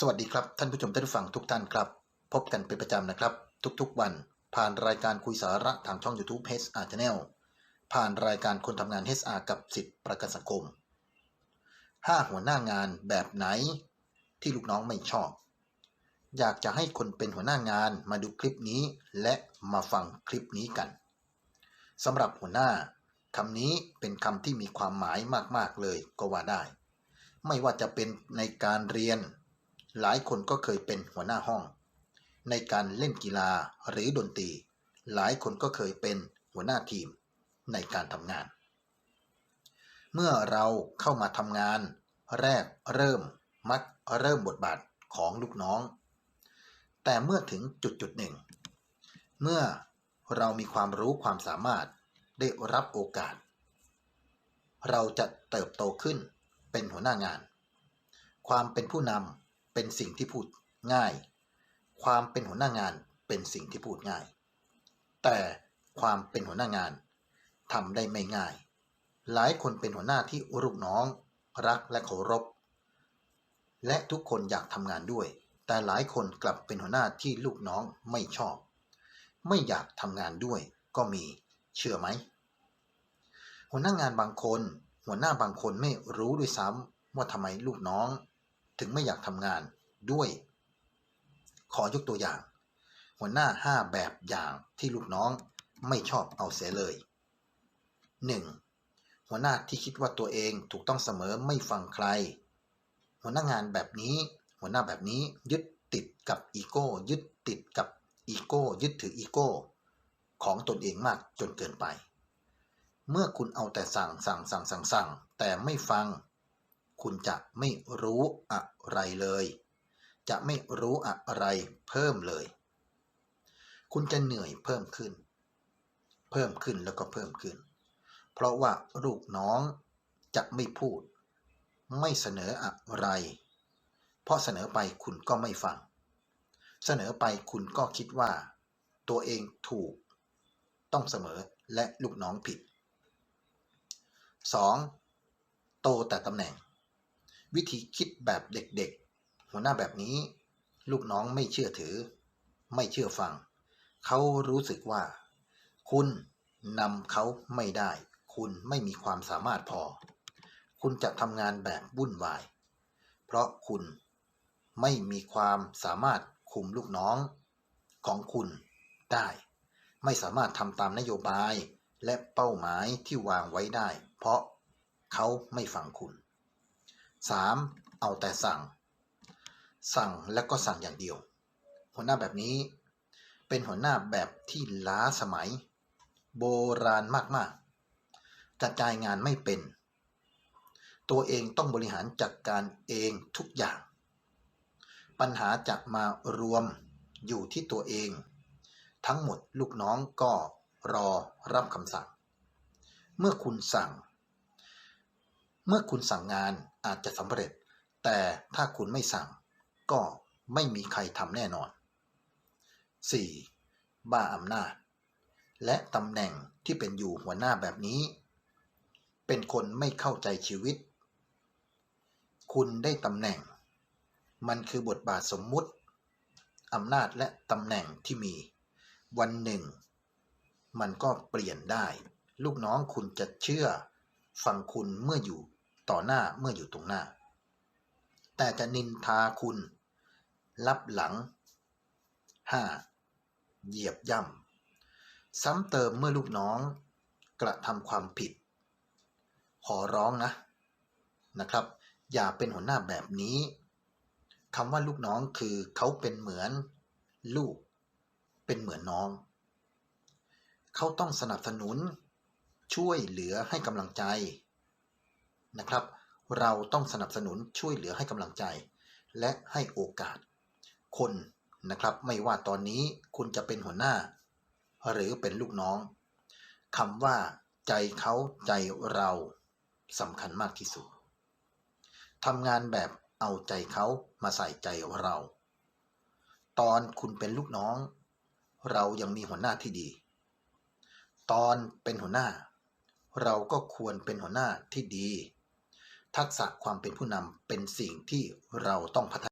สวัสดีครับท่านผู้ชมท่านผู้ฟังทุกท่านครับ พบกันเป็นประจำนะครับ ทุกๆวัน ผ่านรายการคุยสาระทางช่อง YouTube HR Channel ผ่านรายการคนทำงาน HR กับสิทธิประกันสังคม 5 หัวหน้างานแบบไหนที่ลูกน้องไม่ชอบ อยากจะให้คนเป็นหัวหน้างานมาดูคลิปนี้และมาฟังคลิปนี้กันสำหรับหัวหน้าคำนี้เป็นคำที่มีความหมายมากๆเลยก็ว่าได้ ไม่ว่าจะเป็นในการเรียน หลายคนก็เคยเป็นหัวหน้าห้อง ในการเล่นกีฬาหรือดนตรี หลายคนก็เคยเป็นหัวหน้าทีมในการทำงาน เมื่อเราเข้ามาทำงาน แรกเริ่มมักเริ่มบทบาทของลูกน้อง แต่เมื่อถึงจุดจุดหนึ่ง เมื่อเรามีความรู้ความสามารถได้รับโอกาส เราจะเติบโตขึ้นเป็นหัวหน้างาน ความเป็นผู้นำ เป็นสิ่งที่พูดง่าย ความเป็นหัวหน้างานเป็นสิ่งที่พูดง่าย แต่ความเป็นหัวหน้างานทำได้ไม่ง่าย หลายคนเป็นหัวหน้าที่ลูกน้อง รักและเคารพ และทุกคนอยากทำงานด้วย แต่หลายคนกลับเป็นหัวหน้าที่ลูกน้องไม่ชอบ ไม่อยากทำงานด้วยก็มีเชื่อไหม หัวหน้างานบางคน หัวหน้าบางคนไม่รู้ด้วยซ้ำว่าทำไมลูกน้อง ถึงไม่อยากทำงานด้วย ขอยกตัวอย่าง หัวหน้า 5 แบบอย่างที่ลูกน้องไม่ชอบเอาเสียเลย 1. หัวหน้าที่คิดว่าตัวเองถูกต้องเสมอไม่ฟังใคร หัวหน้างานแบบนี้ หัวหน้าแบบนี้ยึดติดกับอีโก้ยึดติดกับอีโก้ยึดถืออีโก้ของตนเองมากจนเกินไป เมื่อคุณเอาแต่สั่งสั่งสั่งสั่งสั่งแต่ไม่ฟัง คุณจะไม่รู้อะไรเลย จะไม่รู้อะไรเพิ่มเลย คุณจะเหนื่อยเพิ่มขึ้น เพิ่มขึ้นแล้วก็เพิ่มขึ้น เพราะว่าลูกน้องจะไม่พูด ไม่เสนออะไร เพราะเสนอไปคุณก็ไม่ฟัง เสนอไปคุณก็คิดว่า ตัวเองถูก ต้องเสมอและลูกน้องผิด 2. โตแต่ตำแหน่ง วิธีคิดแบบเด็กๆ หัวหน้าแบบนี้ ลูกน้องไม่เชื่อถือ ไม่เชื่อฟัง เขารู้สึกว่า คุณนำเขาไม่ได้ คุณไม่มีความสามารถพอ คุณจะทำงานแบบวุ่นวาย เพราะคุณไม่มีความสามารถคุมลูกน้อง ของคุณได้ ไม่สามารถทำตามนโยบายและเป้าหมายที่วางไว้ได้ เพราะเขาไม่ฟังคุณ 3. เอาแต่สั่ง สั่งแล้วก็สั่งอย่างเดียว หัวหน้าแบบนี้ เป็นหัวหน้าแบบที่ล้าสมัย โบราณมากๆ กระจายงานไม่เป็น ตัวเองต้องบริหารจัดกการเองทุกอย่าง ปัญหาจะมารวมอยู่ที่ตัวเอง ทั้งหมดลูกน้องก็รอรับคำสั่ง เมื่อคุณสั่ง เมื่อคุณสั่งงานอาจจะสำเร็จ แต่ถ้าคุณไม่สั่ง ก็ไม่มีใครทำแน่นอน 4. บ้าอำนาจ และตำแหน่งที่เป็นอยู่หัวหน้าแบบนี้ เป็นคนไม่เข้าใจชีวิต คุณได้ตำแหน่ง มันคือบทบาทสมมุติอำนาจและตำแหน่งที่มี วันหนึ่ง มันก็เปลี่ยนได้ ลูกน้องคุณจะเชื่อฟังคุณเมื่ออยู่ ต่อหน้าเมื่ออยู่ตรงหน้า แต่จะนินทาคุณ ลับหลัง 5. เหยียบย่ำซ้ำเติมเมื่อลูกน้อง กระทำความผิด ขอร้องนะ นะครับ อย่าเป็นหัวหน้าแบบนี้คำว่าลูกน้องคือเขาเป็นเหมือนลูก เป็นเหมือนน้อง เขาต้องสนับสนุน ช่วยเหลือให้กำลังใจ นะครับ เราต้องสนับสนุนช่วยเหลือให้กำลังใจ และให้โอกาส คนนะครับไม่ว่าตอนนี้คุณจะเป็นหัวหน้า หรือเป็นลูกน้องคำว่าใจเขาใจเราสำคัญมากที่สุดทำงานแบบเอาใจเขามาใส่ใจเรา ตอนคุณเป็นลูกน้อง เรายังมีหัวหน้าที่ดี ตอนเป็นหัวหน้า เราก็ควรเป็นหัวหน้าที่ดี ทักษะความเป็นผู้นำเป็นสิ่งที่เราต้องพัฒนา